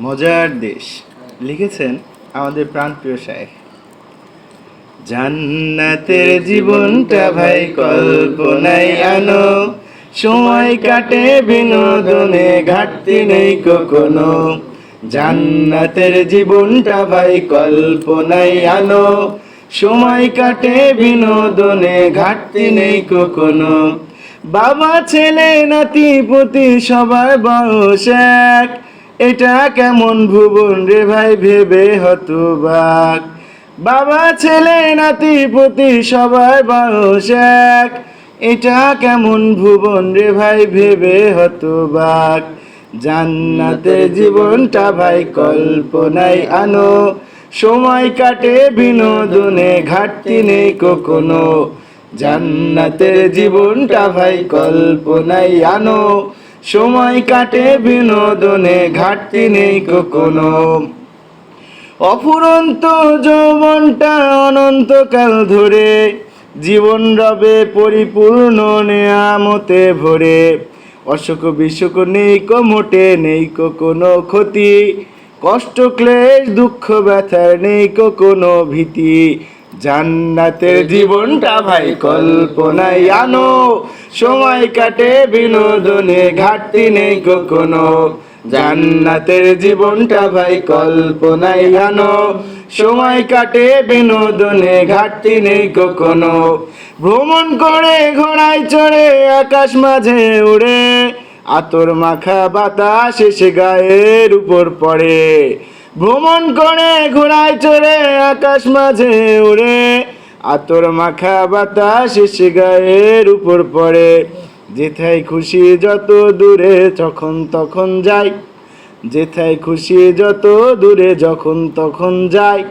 মজার দেশ। লিখেছেন আমাদের প্রাণপ্রিয় শায়েখ। জান্নাতের জীবনটা ভাই কল্পনায় আনো সময় কাটে বিনোদনে, ঘাটতি নেই কখনো। জান্নাতের জীবনটা ভাই কল্পনায় আনো সময় কাটে বিনোদনে, ঘাটতি নেই কখনো। বাবা, ছেলে, নাতি, পুতি, সবার বয়স এক। এটা কেমন ভুবন রে ভাই ভেবে হতবাক। বাবা ছেলে নাতি পুতি সবার বয়স এক। এটা কেমন ভুবন রে ভাই ভেবে হতবাক। জান্নাতে জীবনটা ভাই কল্পনায় আনো। সময় কাটে বিনোদনে ঘাটতি নেই কখনো। জান্নাতের জীবনটা ভাই কল্পনায় আনো। সময় কাটে বিনোদনে, ঘাটতি নেই কখনো। অফুরন্ত যৌবনটা অনন্তকাল ধরে, জীবন রবে পরিপূর্ণ নেয়ামতে ভরে। অসুখ বিসুখ নেই কো, মোটে নেই কো কোনো ক্ষতি। কষ্ট, ক্লেশ, দুঃখ, ব্যথার নেই কো কোনো ভীতি। জান্নাতের জীবনটা ভাই কল্পনায় আনো। সময় কাটে, বিনোদনে ঘাটতি নেই কখনো। জান্নাতের জীবনটা ভাই কল্পনায় আনো। সময় কাটে, বিনোদনে ঘাটতি নেই কখনো। ভ্রমণ করে ঘোড়ায় চড়ে, আকাশ মাঝে উড়ে। আতর মাখা বাতাস এসে গায়ের উপর পড়ে। ভ্রমণ করে ঘোড়ায় চড়ে আকাশ মাঝে উড়ে। আতর মাখা বাতাস এসে গায়ের উপর পড়ে। যেথায় খুশি যত দূরে যখন তখন যাই। যেথায় খুশি যত দূরে যখন তখন যাই।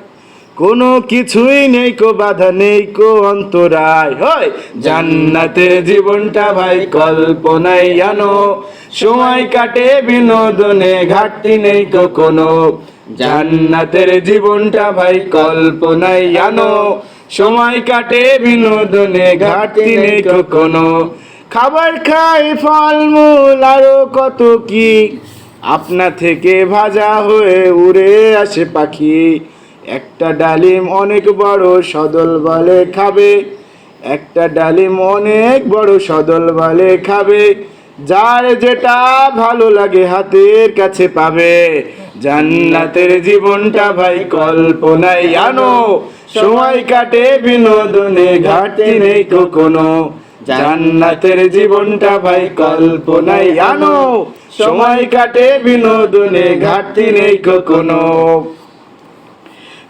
কোনো কিছুই নেই কো বাধা নেই কো অন্তরায়। হয়, জান্নাতের জীবনটা ভাই কল্পনায় আনো। সময় কাটে বিনোদনে, ঘাটতি নেই কো কোনো। জান্নাতের জীবনটা ভাই কল্পনায় আনো। সময় কাটে, বিনোদনে ঘাটতি নেই কো কোনো খাবার খাই, ফলমূল আরও কত কি? আপনা থেকে ভাজা হয়ে উড়ে আসে পাখি। একটা ডালিম অনেক বড় সদল বলে খাবে। একটা ডালিম অনেক বড় সদল বলে খাবে। যার যেটা ভালো লাগে হাতের কাছে পাবে। জান্নাতের জীবনটা ভাই কল্পনায় আনো। সময় কাটে, বিনোদনে ঘাটতি নেই কখনো। জান্নাতের জীবনটা ভাই কল্পনায় আনো। সময় কাটে, বিনোদনে ঘাটতি নেই কখনো।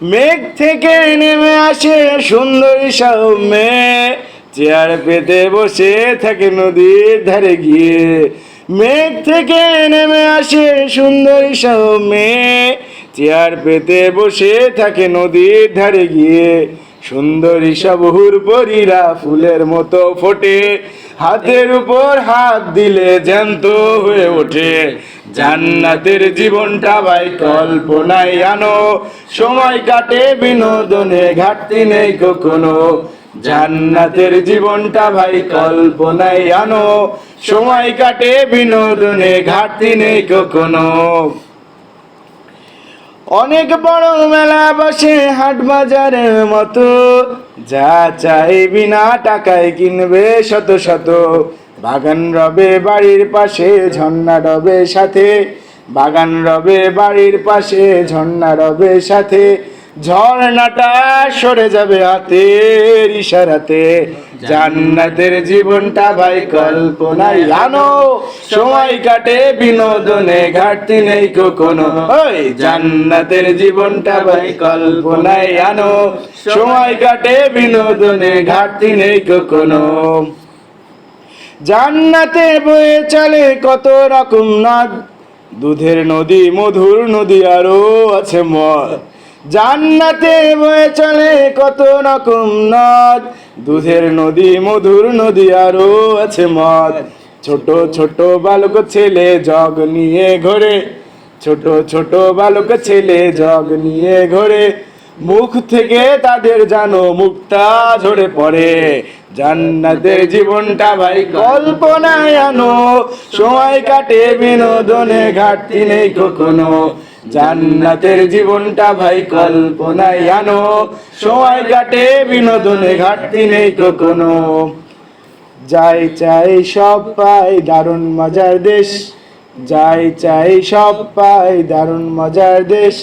মেঘ থেকে নেমে আসে সুন্দরী সৌম্যে। চেয়ার পেতে বসে থাকে নদীর ধারে গিয়ে। মেঘ থেকে নেমে আসে সুন্দরী সৌম্যে চেয়ার পেতে বসে থাকে নদীর ধারে গিয়ে। সুন্দরী সব হুরপরীরা ফুলের মতো ফোটে। হাতের উপর হাত দিলে জ্যান্ত হয়ে ওঠে। জান্নাতের জীবনটা ভাই কল্পনায় আনো। সময় কাটে বিনোদনে, ঘাটতি নেই কখনো। জান্নাতের জীবনটা ভাই কল্পনাই আনো। সময় কাটে, বিনোদনে ঘাটতি নেই কখনো। অনেক বড় মেলা বসে হাট বাজারের মতো। যা চাই বিনা টাকায় কিনবে শত শত। বাগান রবে বাড়ির পাশে, ঝর্ণা রবে সাথে। বাগান রবে বাড়ির পাশে, ঝর্ণা রবে সাথে। ঝর্ণাটা সরে যাবে হাতের ইশারাতে। জান্নাতের জীবনটা ভাই কল্পনায় আনো। সময় কাটে, বিনোদনে ঘাটতি নেই কখনো। ওই জান্নাতের জীবনটা ভাই কল্পনায় আনো। সময় কাটে, বিনোদনে ঘাটতি নেই কখনো। জান্নাতে বয়ে চলে কত রকম নদ। দুধের নদী, মধুর নদী আরও আছে মদ। জান্নাতে বয়ে চলে কত রকম নদ। দুধের নদী, মধুর নদী, আরও আছে মদ। ছোট ছোট বালক ছেলে জগ নিয়ে ঘোরে। ছোট ছোট বালক ছেলে জগ নিয়ে ঘোরে। মুখ থেকে তাদের জানো মুখটা ঝরে পড়ে। জান্নাতের জীবনটা ভাই কল্পনায় আনো। সময় কাটে বিনোদনে, ঘাটতি নেই কখনো। জান্নাতের জীবনটা ভাই কল্পনায় আনো। সময় কাটে বিনোদনে ঘাটতি নেই কখনো। যাই চাই সব পাই, দারুণ মজার দেশ। যাই চাই সব পাই, দারুণ মজার দেশ।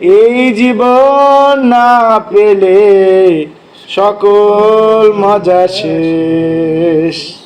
এই জীবন না পেলে সকল মজা শেষ।